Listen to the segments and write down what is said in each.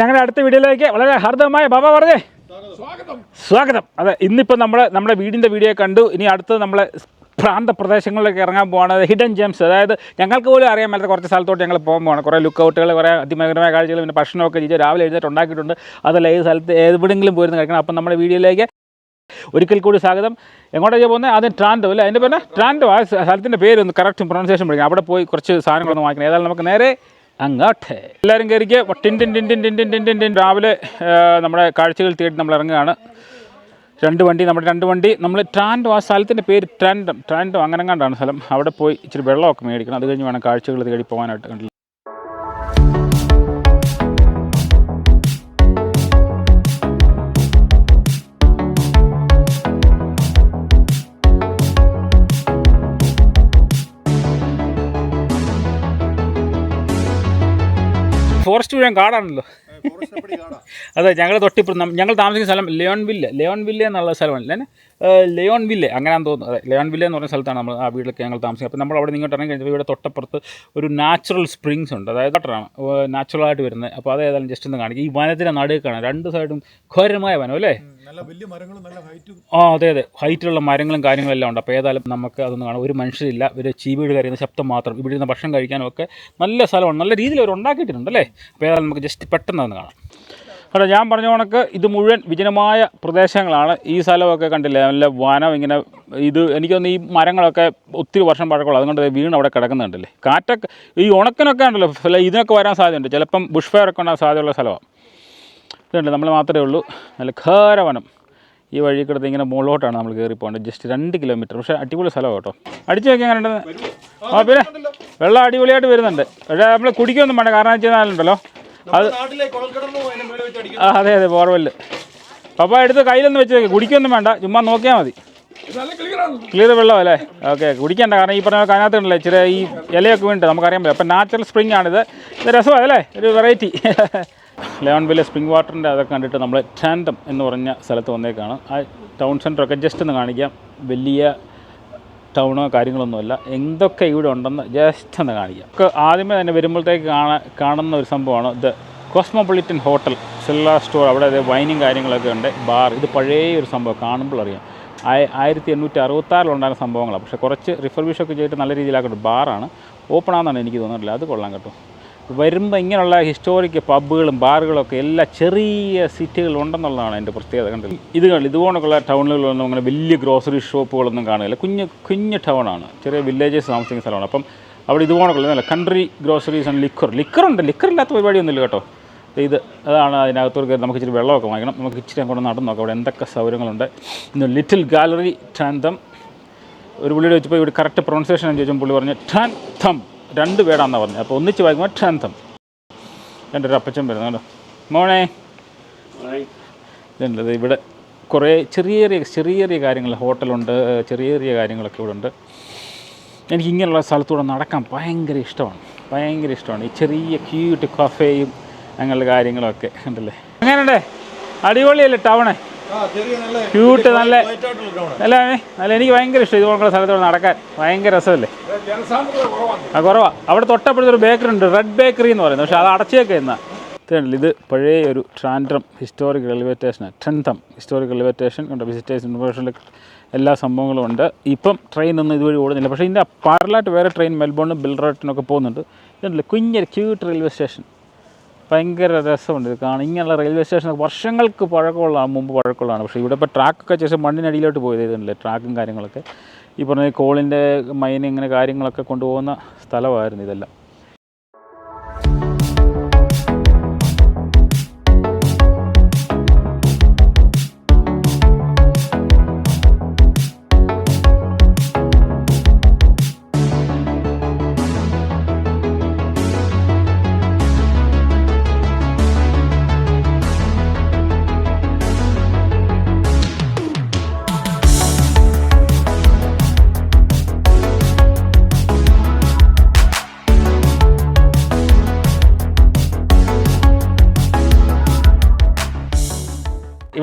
ഞങ്ങളുടെ അടുത്ത വീഡിയോയിലേക്ക് വളരെ ഹർദമായ ബാബ പറഞ്ഞേ. സ്വാഗതം. അതെ ഇന്നിപ്പോൾ നമ്മൾ നമ്മുടെ വീടിന്റെ വീഡിയോ കണ്ടു. ഇനി അടുത്ത് നമ്മളെ പ്രാന്ത പ്രദേശങ്ങളിലേക്ക് ഇറങ്ങാൻ പോവാണ്. ഹിഡൻ ജെംസ് അതായത് ഞങ്ങൾക്ക് പോലും അറിയാൻ മേലാത്ത കുറച്ച് സ്ഥലത്തോട്ട് ഞങ്ങൾ പോകാൻ പോകണം കുറേ ലുക്ക് ഔട്ടുകൾ കുറേ അതിമനോഹരമായ കാഴ്ചകൾ പിന്നെ ഭക്ഷണമൊക്കെ ചെയ്ത് രാവിലെ എഴുന്നേറ്റ് ഉണ്ടാക്കിയിട്ടുണ്ട്. അതല്ല ഏത് സ്ഥലത്ത് എവിടെയെങ്കിലും പോയിരുന്നു കഴിക്കണം. അപ്പം നമ്മുടെ വീഡിയോയിലേക്ക് ഒരിക്കൽ കൂടി സ്വാഗതം. എങ്ങോട്ടാണ് പോകുന്നത് ആദ്യം ട്രാൻഡോ അല്ലേ? അതിന്റെ പേര് ട്രാൻഡോ. ആ സ്ഥലത്തിന്റെ പേര് ഒന്ന് കറക്റ്റ് പ്രൊണൗൺസിയേഷൻ പഠിക്കണം അവിടെ പോയി കുറച്ച് സാധനങ്ങളൊന്നും വാങ്ങിക്കണം. ഏതായാലും നമുക്ക് നേരെ അങ്ങോട്ട്. എല്ലാവരും കയറിക്ക്. ടിൻ ടിൻ ടിൻ ടിൻ ടിൻ ടിൻ ടിൻ ടിൻ. രാവിലെ നമ്മുടെ കാഴ്ചകൾ തേടി നമ്മൾ ഇറങ്ങുകയാണ്. രണ്ട് വണ്ടി നമ്മുടെ രണ്ട് വണ്ടി. നമ്മൾ ട്രാൻഡോ ആ സ്ഥലത്തിന്റെ പേര് ട്രാൻഡം. ട്രാൻഡോ അങ്ങനെങ്ങാണ്ടാണ് സ്ഥലം. അവിടെ പോയി ഇച്ചിരി വെള്ളമൊക്കെ മേടിക്കണം. അത് കഴിഞ്ഞ് വേണം കാഴ്ചകൾ തേടി പോകാനായിട്ട്. ഫോറസ്റ്റ് മുഴുവൻ കാടാണല്ലോ. അതെ ഞങ്ങൾ തൊട്ടിപ്പുറം ഞങ്ങൾ താമസിക്കുന്ന സ്ഥലം ലിയോൺ വില്ല ലിയോൺ വില്ല എന്നുള്ള സ്ഥലമാണ്. അല്ലേ? ലിയോൺ വില്ല അങ്ങനെയാണെന്ന് തോന്നുന്നു. അതെ ലിയോൺ വില്ല എന്ന് പറഞ്ഞ സ്ഥലത്താണ് നമ്മൾ ആ വീട്ടിലൊക്കെ ഞങ്ങൾ താമസിക്കുന്നത്. അപ്പോൾ നമ്മൾ അവിടെ ഇങ്ങോട്ട് ഇറങ്ങി കഴിഞ്ഞപ്പോൾ ഇവിടെ തൊട്ടപ്പുറത്ത് ഒരു നാച്ചുറൽ സ്പ്രിങ്സ് ഉണ്ട്. അതായത് വാട്ടറാണ് നാച്ചുറലായിട്ട് വരുന്നത്. അപ്പോൾ അത് ഏതായാലും ജസ്റ്റ് ഒന്ന് കാണിക്കും. ഈ വനത്തിന്റെ നടുക്കാണ് രണ്ട് സൈഡും ഘോരമായ വനം അല്ലേ? നല്ല വലിയ മരങ്ങളും നല്ല ഹൈറ്റും. ആ അതെ അതെ. ഹൈറ്റിലുള്ള മരങ്ങളും കാര്യങ്ങളും എല്ലാം ഉണ്ട്. അപ്പോൾ ഏതായാലും നമുക്ക് അതൊന്നും കാണാം. ഒരു മനുഷ്യരില്ല. ഒരു ചീവീട് കരയുന്ന ശബ്ദം മാത്രം ഇവിടെ ഇരുന്ന് ഭക്ഷണം കഴിക്കാനും ഒക്കെ നല്ല സ്ഥലമാണ്. നല്ല രീതിയിൽ അവർ ഉണ്ടാക്കിയിട്ടുണ്ട് അല്ലേ? അപ്പോൾ ഏതായാലും നമുക്ക് ജസ്റ്റ് പെട്ടെന്ന് അതൊന്ന് കാണാം. അവിടെ ഞാൻ പറഞ്ഞ കണക്ക് ഇത് മുഴുവൻ വിജനമായ പ്രദേശങ്ങളാണ്. ഈ സ്ഥലമൊക്കെ കണ്ടില്ലേ? നല്ല വനം ഇങ്ങനെ ഇത് എനിക്കൊന്ന് ഈ മരങ്ങളൊക്കെ ഒത്തിരി വർഷം പഴക്കമുള്ള അതുകൊണ്ട് വീണ് അവിടെ കിടക്കുന്നുണ്ടല്ലേ? കാറ്റൊക്കെ ഈ ഉണക്കനൊക്കെ ഉണ്ടല്ലോ. ഇതിനൊക്കെ വരാൻ സാധ്യതയുണ്ട്. ചിലപ്പം ബുഷ് ഫയർ ഒക്കെ ഉണ്ടാകാൻ സാധ്യതയുള്ള സ്ഥലമാണ്. ഇതുണ്ട് നമ്മൾ മാത്രമേ ഉള്ളൂ. നല്ല ഖാരവനം. ഈ വഴി കിടത്ത് ഇങ്ങനെ മുകളിലോട്ടാണ് നമ്മൾ കയറി പോകേണ്ടത്. ജസ്റ്റ് രണ്ട് കിലോമീറ്റർ പക്ഷേ അടിപൊളി സ്ഥലമാണ് കേട്ടോ. അടിച്ചു നോക്കി അങ്ങനെ ഉണ്ടെന്ന്? ആ പിന്നെ വെള്ളം അടിപൊളിയായിട്ട് വരുന്നുണ്ട്. പക്ഷേ നമ്മൾ കുടിക്കൊന്നും വേണ്ട. കാരണം വെച്ച് കഴിഞ്ഞാലുണ്ടല്ലോ അത് ആ അതെ അതെ ബോർവെല്ല് പപ്പ എടുത്ത് കയ്യിലൊന്നും വെച്ച് നോക്കി. കുടിക്കൊന്നും വേണ്ട. ചുമ്മാ നോക്കിയാൽ മതി. ക്ലിയർ വെള്ളം അല്ലേ? ഓക്കെ കുടിക്കണ്ട. കാരണം ഈ പറഞ്ഞ അതിനകത്ത് ഉണ്ടല്ലോ ഇച്ചിരി ഈ ഇലയൊക്കെ വീണ്ട് നമുക്കറിയാൻ പറ്റും. അപ്പം നാച്ചുറൽ സ്പ്രിംഗ് ആണിത്. ഇത് രസമാണ് അല്ലേ? ഒരു വെറൈറ്റി ലെവൻ വില്ലെ സ്പ്രിംഗ് വാട്ടറിന്റെ അതൊക്കെ കണ്ടിട്ട് നമ്മൾ ടാൻഡം എന്ന് പറഞ്ഞ സ്ഥലത്ത് വന്നേക്കാണ്. ആ ടൗൺ സെന്ററൊക്കെ ജസ്റ്റ് ഒന്ന് കാണിക്കാം. വലിയ ടൗണോ കാര്യങ്ങളൊന്നുമല്ല എന്തൊക്കെ ഇവിടെ ഉണ്ടെന്ന് ജസ്റ്റ് ഒന്ന് കാണിക്കാം. ഒക്കെ ആദ്യമേ തന്നെ വരുമ്പോഴത്തേക്ക് കാണുന്ന ഒരു സംഭവമാണ്. ഇത് കോസ്മോപൊളിറ്റൻ ഹോട്ടൽ സെല്ലാ സ്റ്റോർ. അവിടെ അതായത് വൈനും കാര്യങ്ങളൊക്കെ ഉണ്ട്. ബാർ. ഇത് പഴയ ഒരു സംഭവം കാണുമ്പോൾ അറിയാം. ആയ ആയിരത്തി എണ്ണൂറ്റി അറുപത്താറിലുണ്ടായിരുന്ന സംഭവങ്ങളാണ്. പക്ഷേ കുറച്ച് റിഫർബിഷൊക്കെ ചെയ്തിട്ട് നല്ല രീതിയിലാക്കിയിട്ട് ബാറാണ്. ഓപ്പൺ ആണെന്നാണ് എനിക്ക് തോന്നിയിട്ടില്ല അത് കൊള്ളാം കേട്ടോ. വരുമ്പോൾ ഇങ്ങനെയുള്ള ഹിസ്റ്റോറിക് പബ്ബുകളും ബാറുകളും ഒക്കെ എല്ലാ ചെറിയ സിറ്റികൾ ഉണ്ടെന്നുള്ളതാണ് എന്റെ പ്രത്യേകത കണ്ടത്. ഇത് ഇതുപോലുള്ള ടൗണുകളിലൊന്നും അങ്ങനെ വലിയ ഗ്രോസറി ഷോപ്പുകളൊന്നും കാണില്ല കുഞ്ഞ് കുഞ്ഞ് ടൗണാണ് ചെറിയ വില്ലേജസ് താമസിക്കുന്ന സ്ഥലമാണ്. അപ്പം അവിടെ ഇതുപോലുള്ള കൺട്രി ഗ്രോസറീസ് ആൻഡ് ലിക്വർ ലിക്വറുണ്ട് ലിക്വർ ഇല്ലാത്ത പരിപാടിയൊന്നുമില്ല കേട്ടോ. ഇത് അതാണ് അതിനകത്തോട് കയറി നമുക്ക് ഇച്ചിരി വെള്ളമൊക്കെ വാങ്ങിക്കണം. നമുക്ക് ഇച്ചിരി അങ്ങോട്ട് നടന്നു നോക്കാം. അവിടെ എന്തൊക്കെ സൗകര്യങ്ങളുണ്ട്. ഇന്ന് ലിറ്റിൽ ഗാലറി ട്രാന്തം ഒരു പുള്ളിയുടെ വെച്ചപ്പോൾ ഇവിടെ കറക്റ്റ് പ്രൊണൗൺസിയേഷൻ ചോദിച്ചപ്പോൾ പുള്ളി പറഞ്ഞു ടാൻ തം രണ്ട് പേടാണെന്നാണ് പറഞ്ഞു. അപ്പോൾ ഒന്നിച്ച് വായിക്കുമ്പോൾ ക്ഷാന്തം. എന്റെ ഒരു അപ്പച്ചൻ വരുന്നു കേട്ടോ മോണേ ഇതുണ്ട് ദേ ഇവിടെ കുറേ ചെറിയ ചെറിയ ചെറിയ ചെറിയ കാര്യങ്ങൾ ഹോട്ടലുണ്ട് ചെറിയ ചെറിയ കാര്യങ്ങളൊക്കെ ഇവിടെ ഉണ്ട് എനിക്ക് ഇങ്ങനെയുള്ള സ്ഥലത്തൂടെ നടക്കാൻ ഭയങ്കര ഇഷ്ടമാണ്. ഭയങ്കര ഇഷ്ടമാണ്. ഈ ചെറിയ ക്യൂട്ട് കഫേയും അങ്ങനെയുള്ള കാര്യങ്ങളൊക്കെ ഉണ്ടല്ലേ? അങ്ങനെയുണ്ടേ അടിപൊളിയല്ലേ ടൗണ്? നല്ല ക്യൂട്ട് നല്ല. അല്ല നല്ല എനിക്ക് ഭയങ്കര ഇഷ്ടം ഇതുപോലുള്ള സ്ഥലത്തോട് നടക്കാൻ. ഭയങ്കര രസമല്ലേ? ആ കുറവാ. അവിടെ തൊട്ടപ്പോഴത്തെ ഒരു ബേക്കറി ഉണ്ട് റെഡ് ബേക്കറി എന്ന് പറയുന്നത്. പക്ഷെ അത് അടച്ചേക്കെ എന്നാ. ഇതുണ്ടല്ലോ ഇത് പഴയ ഒരു ട്രാൻഡ്രം ഹിസ്റ്റോറിക് റെയിൽവേ സ്റ്റേഷനാണ് ടെൻതം ഹിസ്റ്റോറിക് റെയിൽവേ സ്റ്റേഷൻ ഉണ്ട് വിസിറ്റേഴ്സ് ഇൻഫർമേഷനിൽ എല്ലാ സംഭവങ്ങളും ഉണ്ട്. ഇപ്പം ട്രെയിൻ ഒന്നും ഇതുവഴി ഓടുന്നില്ല. പക്ഷേ ഇതിന്റെ പാരലായിട്ട് വേറെ ട്രെയിൻ മെൽബോണിനും ബിൽറോട്ടിനൊക്കെ പോകുന്നുണ്ട്. ഇതുണ്ടല്ലോ കുഞ്ഞൊരു ക്യൂട്ട് റെയിൽവേ സ്റ്റേഷൻ ഭയങ്കര രസമുണ്ട് ഇത് കാണാൻ. ഇങ്ങനെയുള്ള റെയിൽവേ സ്റ്റേഷൻ വർഷങ്ങൾക്ക് പഴക്കമുള്ളതാണ് മുമ്പ് പഴക്കമുള്ളതാണ്. പക്ഷേ ഇവിടെ ഇപ്പോൾ ട്രാക്കൊക്കെ ചേച്ചി മണ്ണിനടിയിലോട്ട് പോയത് ഇതുണ്ടല്ലേ ട്രാക്കും കാര്യങ്ങളൊക്കെ. ഈ പറഞ്ഞ കോളിന്റെ മൈൻ ഇങ്ങനെ കാര്യങ്ങളൊക്കെ കൊണ്ടുപോകുന്ന സ്ഥലമായിരുന്നു ഇതെല്ലാം.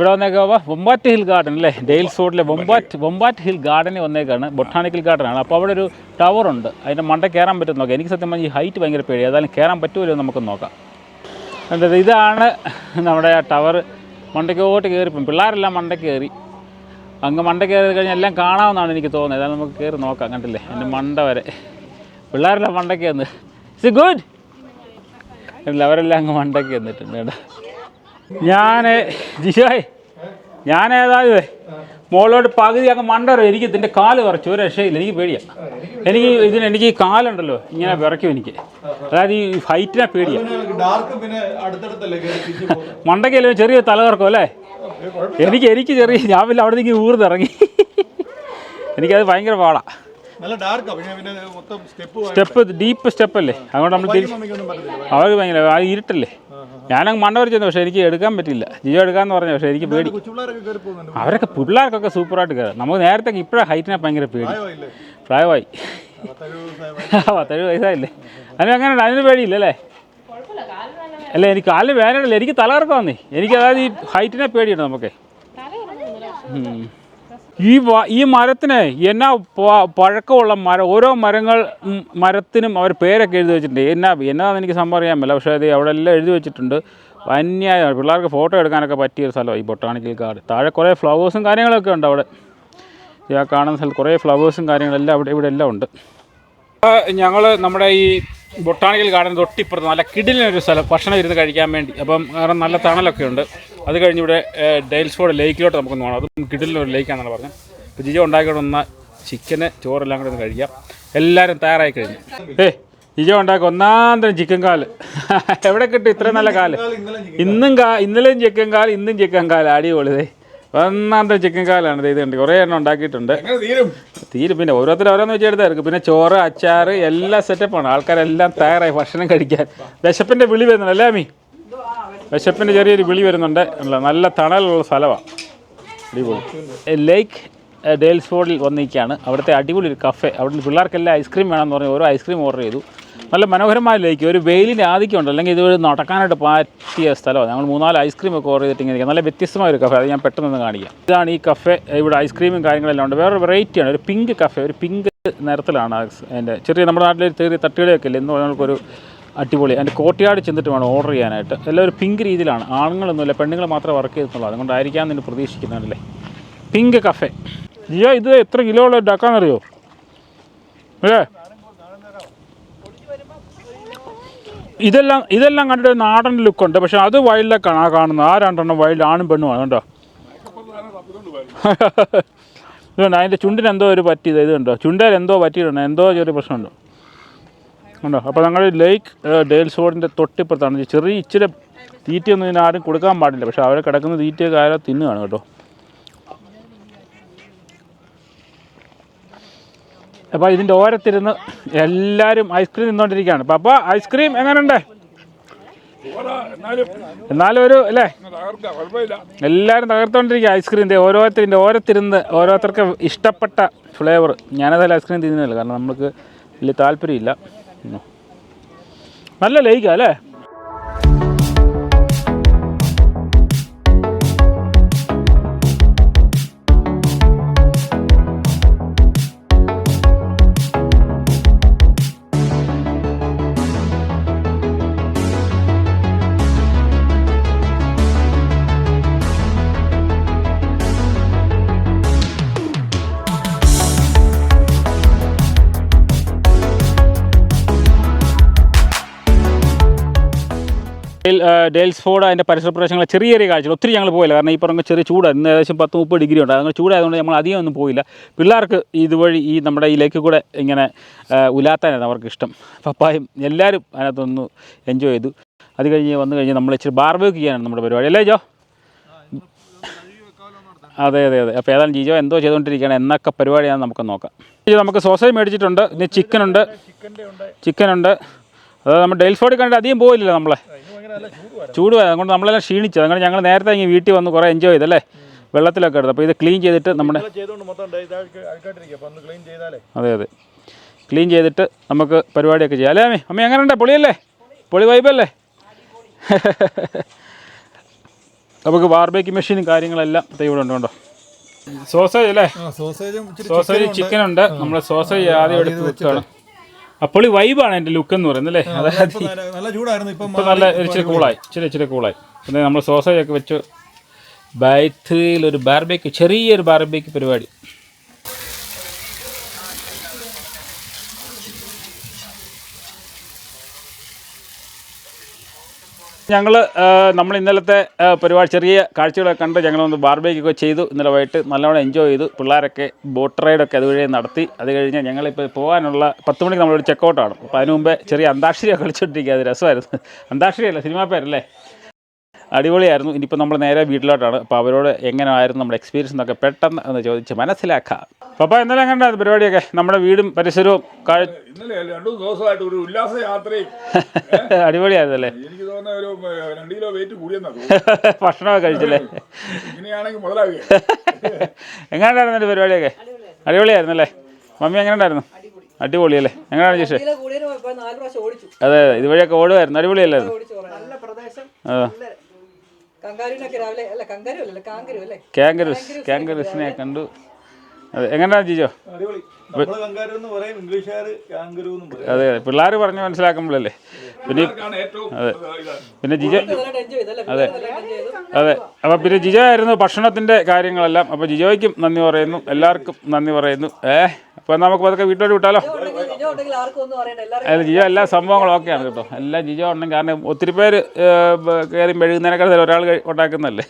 ഇവിടെ വന്നേക്കാവ വൊമ്പാറ്റ് ഹിൽ ഗാർഡൻ അല്ലേ? ഡെയിൽസ് റോഡിലെ വൊമ്പാറ്റ് വൊമ്പാറ്റ്. ഹിൽ ഗാർഡനിൽ വന്നേക്കാണ്. ബൊട്ടാണിക്കൽ ഗാർഡൻ ആണ് അപ്പോൾ അവിടെ ഒരു ടവർ ഉണ്ട്. അതിന്റെ മണ്ട കയറാൻ പറ്റും നോക്കാം. എനിക്ക് സത്യം പറഞ്ഞാൽ ഈ ഹൈറ്റ് ഭയങ്കര പേടി ഏതായാലും കയറാൻ പറ്റുമല്ലോ എന്ന് നമുക്ക് നോക്കാം. എന്താ ഇതാണ് നമ്മുടെ ആ ടവർ. മണ്ടയ്ക്കോട്ട് കയറിപ്പം പിള്ളേരെല്ലാം മണ്ടയ്ക്ക് കയറി. അങ്ങ് മണ്ട കയറി കഴിഞ്ഞാൽ എല്ലാം കാണാമെന്നാണ് എനിക്ക് തോന്നുന്നത്. ഏതായാലും നമുക്ക് കയറി നോക്കാം. കണ്ടില്ലേ? എന്റെ മണ്ട വരെ. പിള്ളേരെല്ലാം മണ്ടയ്ക്ക് വന്ന് ഇറ്റ്സ് ഗുഡ് അല്ല അവരെല്ലാം അങ്ങ് മണ്ടയ്ക്ക് വന്നിട്ടുണ്ട് കേട്ടോ. ഞാൻ ജിഷായ് ഞാൻ ഏതായാലും മോളോട്ട് പകുതി അങ്ങ് മണ്ടറും എനിക്ക് ഇതിന്റെ കാൽ വിറച്ചു ഒരു രക്ഷയില്ല. എനിക്ക് പേടിയാ. എനിക്ക് ഇതിന് എനിക്ക് ഈ കാലുണ്ടല്ലോ ഇങ്ങനെ വിറയ്ക്കും എനിക്ക്. അതായത് ഈ ഹൈറ്റിനെ പോകുന്നത്? മണ്ടയ്ക്കല്ലേ ചെറിയ തലകറക്കം അല്ലേ? എനിക്ക് എനിക്ക് ചെറിയ ഞാൻ പിന്നെ അവിടെ നിന്ന് ഊർന്നിറങ്ങി. എനിക്കത് ഭയങ്കര പാടാണ് നല്ല ഡാർക്ക് പിന്നെ പിന്നെ മൊത്തം സ്റ്റെപ്പ് സ്റ്റെപ്പ് ഡീപ്പ് സ്റ്റെപ്പ് അല്ലേ? അതുകൊണ്ട് നമ്മൾ തിരിച്ച് അവർക്ക് ഭയങ്കര ആ ഇരുട്ടല്ലേ? ഞാനങ്ങ് മണ്ട വരച്ചു ചെന്നു പക്ഷേ എനിക്ക് എടുക്കാൻ പറ്റില്ല. ജിയോ എടുക്കാമെന്ന് പറഞ്ഞു പക്ഷേ എനിക്ക് പേടി. അവരൊക്കെ പിള്ളേർക്കൊക്കെ സൂപ്പറായിട്ട് കയറാം. നമുക്ക് നേരത്തെ ഇപ്പോഴാണ് ഹൈറ്റിനെ ഭയങ്കര പേടി. പ്രായമായി. പത്തെഴുപത് പത്തേഴ് വയസ്സായില്ലേ? അതിന് അങ്ങനെ അതിന് പേടിയില്ല അല്ലേ? അല്ല എനിക്ക് കാലിന് വേനല്ലേ എനിക്ക് തലകറക്കം വന്നേ. എനിക്ക് അതായത് ഈ ഹൈറ്റിനെ പേടിയുണ്ട് നമുക്ക്. ഉം. ഈ ഈ മരത്തിന് എന്നാ പഴക്കമുള്ള മരം ഓരോ മരങ്ങൾ മരത്തിനും അവർ പേരൊക്കെ എഴുതി വെച്ചിട്ടുണ്ട്. എന്നാ എന്നാന്ന് എനിക്ക് സംഭവം അറിയാൻ പറ്റില്ല പക്ഷേ അത് അവിടെ എല്ലാം എഴുതി വെച്ചിട്ടുണ്ട്. വന്യായ പിള്ളേർക്ക് ഫോട്ടോ എടുക്കാനൊക്കെ പറ്റിയ ഒരു സ്ഥലമാണ് ഈ ബൊട്ടാണിക്കൽ ഗാർഡ് താഴെ കുറേ ഫ്ലവേഴ്സും കാര്യങ്ങളൊക്കെ ഉണ്ട് അവിടെ. ആ കാണുന്ന സ്ഥലത്ത് കുറേ ഫ്ലവേഴ്സും കാര്യങ്ങളെല്ലാം അവിടെ ഇവിടെ എല്ലാം ഉണ്ട് ഞങ്ങൾ നമ്മുടെ ഈ ബൊട്ടാണിക്കൽ ഗാർഡൻ തൊട്ടിപ്പുറത്ത് നല്ല കിടിലിനൊരു സ്ഥലം ഭക്ഷണം ഇരുന്ന് കഴിക്കാൻ വേണ്ടി. അപ്പം നല്ല തണലൊക്കെ ഉണ്ട്. അത് കഴിഞ്ഞ് ഇവിടെ ഡെയിൽസ്ഫോർഡ് ലേക്കിലോട്ട് നമുക്ക് പോകണം അതും കിടിലിനൊരു ലേക്കാണെന്നാണ് പറഞ്ഞത്. അപ്പോൾ ജിജോ ഉണ്ടാക്കിയിട്ട് വന്ന ചിക്കന് ചോറെല്ലാം കൂടെ ഒന്ന് കഴിക്കാം. എല്ലാവരും തയ്യാറായി കഴിഞ്ഞു. ഏ ജിജോ ഉണ്ടാക്കി ഒന്നാം തരം ചിക്കൻ കാൽ. എവിടെ കിട്ടും ഇത്രയും നല്ല കാൽ? ഇന്നും കാ ഇന്നലെയും ചിക്കൻ കാൽ ഇന്നും ചിക്കൻ കാൽ. അടിപൊളി. ഒന്നാമത്തെ ചിക്കൻ കാലാണ് ദേ ഇത് ഉണ്ട് കുറേ എണ്ണം ഉണ്ടാക്കിയിട്ടുണ്ട്. എങ്ങനെ തീരും? തീരും. പിന്നെ ഓരോരുത്തർ ഓരോന്ന് വെച്ച് എടുത്തായിരിക്കും പിന്നെ ചോറ് അച്ചാറ് എല്ലാം സെറ്റപ്പാണ് ആൾക്കാരെല്ലാം തയ്യാറായി ഭക്ഷണം കഴിക്കാൻ. വിശപ്പിന്റെ വിളി വരുന്നുണ്ട് അല്ലേ അമ്മി വിശപ്പിന്റെ ചെറിയൊരു വിളി വരുന്നുണ്ട്. നല്ല തണലുള്ള സ്ഥലമാണ് അടിപൊളി. ലേക്ക് ഡേൽസ്ഫോർഡിൽ വന്നിരിക്കുകയാണ്. അവിടുത്തെ അടിപൊളി ഒരു കഫേ. അവിടെ പിള്ളേർക്കെല്ലാം ഐസ്ക്രീം വേണമെന്ന് പറഞ്ഞ് ഓരോ ഐസ്ക്രീം ഓർഡർ ചെയ്തു. നല്ല മനോഹരമായ ലേക്ക്. ഒരു വെയിലിന്റെ ആധിക്യമുണ്ട് അല്ലെങ്കിൽ ഇത് നടക്കാനായിട്ട് പറ്റിയ സ്ഥലമാണ്. ഞങ്ങൾ മൂന്നാൽ ഐസ്ക്രീം ഒക്കെ ഓർഡർ ചെയ്തിട്ട് ഇങ്ങനെ നല്ല വ്യത്യസ്തമായ ഒരു കഫേ. അത് ഞാൻ പെട്ടെന്ന് കാണിക്കാം. ഇതാണ് ഈ കഫേ. ഇവിടെ ഐസ്ക്രീമും കാര്യങ്ങളെല്ലാം ഉണ്ട്. വേറൊരു വെറൈറ്റിയാണ് ഒരു പിങ്ക് കഫേ. ഒരു പിങ്ക് നിറത്തിലാണ് എന്റെ ചെറിയ നമ്മുടെ നാട്ടിലൊരു ചെറിയ തട്ടുകടയൊക്കെ ഇല്ലേ? എന്ന് നമുക്കൊരു അടിപൊളി. അതിന്റെ കോട്ടയാട് ചെന്നിട്ട് വേണം ഓർഡർ ചെയ്യാനായിട്ട്. എല്ലാം ഒരു പിങ്ക് രീതിയിലാണ്. ആണുങ്ങളൊന്നുമില്ല പെണ്ണുങ്ങൾ മാത്രമേ വർക്ക് ചെയ്തിട്ടുള്ളൂ അതുകൊണ്ടായിരിക്കാം എന്ന് പ്രതീക്ഷിക്കുന്നതല്ലേ? Pink cafe. ജിയോ ഇത് എത്ര കിലോ ഉള്ള ഡക്കാന്നറിയോ അല്ലേ ഇതെല്ലാം ഇതെല്ലാം കണ്ടിട്ട് നാടൻ ലുക്കുണ്ട് പക്ഷെ അത് വൈൽഡിലേക്കാണ് ആ കാണുന്നത്. ആ രണ്ടെണ്ണം വൈൽഡ് ആണും പെണ്ണുമാണ് കണ്ടോ? ഇതുണ്ട് അതിന്റെ ചുണ്ടിന് എന്തോ ഒരു പറ്റിയത്. ഇത് കണ്ടോ? ചുണ്ടേൽ എന്തോ പറ്റിയിട്ടുണ്ട്. എന്തോ ചെറിയ പ്രശ്നമുണ്ട്. ഉണ്ടോ അപ്പോൾ ഞങ്ങൾ ലേക്ക് ഡേൽസ് ബോർഡിന്റെ തൊട്ടിപ്പുറത്താണ്. ചെറിയ ഇച്ചിരി തീറ്റയൊന്നും ഇതിന് ആരും കൊടുക്കാൻ പാടില്ല. പക്ഷെ അവരെ കിടക്കുന്ന തീറ്റയൊക്കെ ആരോ തിന്നുകയാണ് കേട്ടോ. അപ്പോൾ ഇതിന്റെ ഓരത്തിരുന്ന് എല്ലാവരും ഐസ്ക്രീം തിന്നുകൊണ്ടിരിക്കുകയാണ് അപ്പോൾ ഐസ്ക്രീം എങ്ങനെയുണ്ട് എന്നാലും ഒരു അല്ലേ? എല്ലാവരും തകർത്തോണ്ടിരിക്കുക ഐസ്ക്രീം ഓരോരുത്തരിന്റെ ഓരോരുത്തരുന്ന് ഓരോരുത്തർക്ക് ഇഷ്ടപ്പെട്ട ഫ്ലേവർ ഞാനതല്ല ഐസ്ക്രീം തിന്നുന്നില്ല കാരണം നമുക്ക് വലിയ താല്പര്യമില്ല. നല്ല ലൈക്കാ അല്ലേ? ആ, ഡെയിൽസ്ഫോർഡ് അതിന്റെ പരിസര പ്രദേശങ്ങൾ ചെറിയ ചെറിയ കാഴ്ചകൾ. ഒത്തിരി ഞങ്ങൾ പോയില്ല. കാരണം ഈ പറഞ്ഞ ചെറിയ ചൂട് ഇന്ന് ഏകദേശം പത്ത് മുപ്പത് ഡിഗ്രി ഉണ്ട്. അങ്ങനെ ചൂടായതുകൊണ്ട് നമ്മൾ അധികം ഒന്നും പോയില്ല. പിള്ളേർക്ക് ഇതുവഴി ഈ നമ്മുടെ ഈ ലേക്ക് കൂടെ ഇങ്ങനെ ഉലാത്താനായിരുന്നു ഉലാത്താനാണ് അവർക്ക് ഇഷ്ടം. പപ്പായും എല്ലാവരും അതിനകത്തൊന്ന് എൻജോയ് ചെയ്തു. അത് കഴിഞ്ഞ് വന്നു കഴിഞ്ഞ് നമ്മൾ ഇച്ചിരി ബാർബേക്ക് ചെയ്യാനാണ് നമ്മുടെ പരിപാടി. അല്ലേ ജോ? അതെ അതെ അതെ. അപ്പോൾ ഏതായാലും ജിജോ എന്തോ ചെയ്തുകൊണ്ടിരിക്കുകയാണ്. എന്നൊക്കെ പരിപാടിയാണ് നമുക്ക് നോക്കാം. ജിജോ നമുക്ക് സോസേജ് മേടിച്ചിട്ടുണ്ട്. ഇനി ചിക്കനുണ്ട് ചിക്കനുണ്ട് അതായത് നമ്മൾ ഡെയിൽഫോർഡിൽ കണ്ടിട്ട് അധികം പോയില്ലല്ലോ നമ്മളെ. ചൂട് വരാം അതുകൊണ്ട് നമ്മളെല്ലാം ക്ഷീണിച്ചത് അങ്ങനെ ഞങ്ങൾ നേരത്തെ ഇങ്ങനെ വീട്ടിൽ വന്ന് കുറേ എൻജോയ് ചെയ്തല്ലേ വെള്ളത്തിലൊക്കെ എടുത്ത്. അപ്പോൾ ഇത് ക്ലീൻ ചെയ്തിട്ട് നമ്മുടെ അതെ അതെ. ക്ലീൻ ചെയ്തിട്ട് നമുക്ക് പരിപാടിയൊക്കെ ചെയ്യാം. അല്ലേ അമ്മേ? അമ്മ എങ്ങനെയുണ്ട് പൊളിയല്ലേ? പൊളി വൈബല്ലേ നമുക്ക് ബാർബേക്ക് മെഷീനും കാര്യങ്ങളെല്ലാം ഇവിടെ ഉണ്ട് കണ്ടോ? സോസേജ് അല്ലേ? ആ സോസേജും ചിക്കൻ ഉണ്ട്. നമ്മൾ സോസേജ് ആദ്യം എടുത്ത് വെക്കുകയാണ് അപ്പോൾ ഈ വൈബാണ് എന്റെ ലുക്ക് എന്ന് പറയുന്നത് അല്ലേ? അതായത് നല്ല- നല്ല ചൂടായിരുന്നു. ഇപ്പം ഇപ്പം നല്ല ഒരു ഇച്ചിരി കൂളായി ഇച്ചിരി ഇച്ചിരി കൂളായി പിന്നെ നമ്മൾ സോസേജ് ഒക്കെ വെച്ച് ബൈത്തിൽ ഒരു ബാർബേക്ക് ചെറിയൊരു ബാർബേക്ക് പരിപാടി. ഞങ്ങൾ നമ്മൾ ഇന്നലത്തെ പരിപാടി ചെറിയ കാഴ്ചകളൊക്കെ കണ്ട് ഞങ്ങളൊന്ന് ബാർബേക്കൊക്കെ ചെയ്തു. ഇന്നലെ വൈകിട്ട് നല്ലവണ്ണം എൻജോയ് ചെയ്തു. പിള്ളേരൊക്കെ ബോട്ട് റൈഡൊക്കെ അതുവഴി നടത്തി. അത് കഴിഞ്ഞ് ഞങ്ങളിപ്പോൾ പോകാനുള്ള പത്ത് മണിക്ക് നമ്മളൊരു ചെക്കൗട്ടാണ് അപ്പോൾ അതിന് മുമ്പേ ചെറിയ അന്താക്ഷരിയൊക്കെ കളിച്ചോണ്ടിരിക്കുക അത് രസമായിരുന്നു. അന്താക്ഷരിയല്ല സിനിമാ പേരല്ലേ? അടിപൊളിയായിരുന്നു. ഇനിയിപ്പോൾ നമ്മൾ നേരെ വീട്ടിലോട്ടാണ്. അപ്പോൾ അവരോട് എങ്ങനെയായിരുന്നു നമ്മുടെ എക്സ്പീരിയൻസ് എന്നൊക്കെ പെട്ടെന്ന് എന്ന് ചോദിച്ച് മനസ്സിലാക്കാം. പപ്പ ഇന്നലെ എങ്ങനെയായിരുന്നു പരിപാടിയൊക്കെ? നമ്മുടെ വീടും പരിസരവും അടിപൊളിയായിരുന്നല്ലേ ദിവസമായിട്ട് ഒരു ഉല്ലാസ യാത്രയും. അടിപൊളിയായിരുന്നു അല്ലേ എനിക്ക് തോന്നുന്ന ഒരു രണ്ട് കിലോ വെയിറ്റ് കൂടിയെന്നാ തോന്നുന്നു. ഭക്ഷണമൊക്കെ കഴിച്ചില്ലേ? ഇങ്ങനെയാണെങ്കിൽ മുതലാകുക എങ്ങനെയായിരുന്നു എന്റെ പരിപാടിയൊക്കെ? അടിപൊളിയായിരുന്നു. അല്ലേ മമ്മി എങ്ങനെ ഉണ്ടായിരുന്നു അടിപൊളിയല്ലേ? എങ്ങനെയാണ് ചേച്ചി അതെ അതെ. ഇതുവഴിയൊക്കെ ഓടുമായിരുന്നു. അടിപൊളിയല്ലായിരുന്നു ഓടിച്ചു നല്ല പ്രദേശം. ആ. കാങ്കരൂസ് കാങ്കരൂസിനെ കണ്ടു. അതെ എങ്ങനെയാണ് ജിജോ? അടിപൊളി. നമ്മൾ കങ്കാരു എന്ന് പറയും ഇംഗ്ലീഷുകാർ കാങ്കരു എന്നും പറയും. അതെ അതെ. പിള്ളേർ പറഞ്ഞ് മനസ്സിലാക്കുമ്പോഴല്ലേ? പിന്നെ അതെ. പിന്നെ ജിജോ അതെ. അതെ. അപ്പോൾ പിന്നെ ജിജോ ആയിരുന്നു ഭക്ഷണത്തിന്റെ കാര്യങ്ങളെല്ലാം. അപ്പോൾ ജിജോയ്ക്കും നന്ദി പറയുന്നു. എല്ലാവർക്കും നന്ദി പറയുന്നു. ഏ? അപ്പോൾ നമുക്ക് അതൊക്കെ വീട്ടിലോട്ട് വിട്ടാലോ? ജിജോ ഉണ്ടെങ്കിൽ ജിജോ ആർക്കും ഒന്നും അറിയണ്ട. അല്ല ജിജോ എല്ലാ സംഭവങ്ങളും ഓക്കെയാണ് കേട്ടോ. എല്ലാം ജിജോ ഉണ്ടെങ്കിൽ കാരണം ഒത്തിരി പേര് കയറി മെഴുകുന്നതിനേക്കാൾ ഒരാൾ ഉണ്ടാക്കുന്നല്ലേ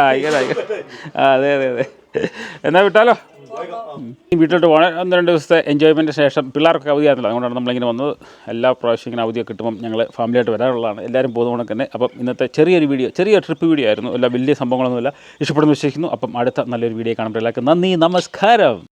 ആയിക്കോട്ടെ ആയിക്കോട്ടെ. അതെ അതെ അതെ. എന്നാൽ വിട്ടാലോ? വീട്ടിലോട്ട് പോകണേ ഒന്ന് രണ്ട് ദിവസത്തെ എൻജോയ്മെന്റ് ശേഷം പിള്ളേർക്ക് അവധിയായിരുന്നില്ല അതുകൊണ്ടാണ് നമ്മളിങ്ങനെ വന്നത്. എല്ലാ പ്രാവശ്യം ഇങ്ങനെ അവധിയൊക്കെ കിട്ടുമ്പം ഞങ്ങൾ ഫാമിലിയായിട്ട് വരാനുള്ളതാണ് എല്ലാവരും പോകുന്ന തന്നെ അപ്പം ഇന്നത്തെ ചെറിയൊരു വീഡിയോ ചെറിയ ട്രിപ്പ് വീഡിയോ ആയിരുന്നു. എല്ലാ വലിയ സംഭവങ്ങളൊന്നുമില്ല. ഇഷ്ടപ്പെടുന്നു വിശ്വസിക്കുന്നു. അപ്പം അടുത്ത നല്ലൊരു വീഡിയോ കാണുമ്പോൾ എല്ലാവർക്കും നന്ദി നമസ്കാരം.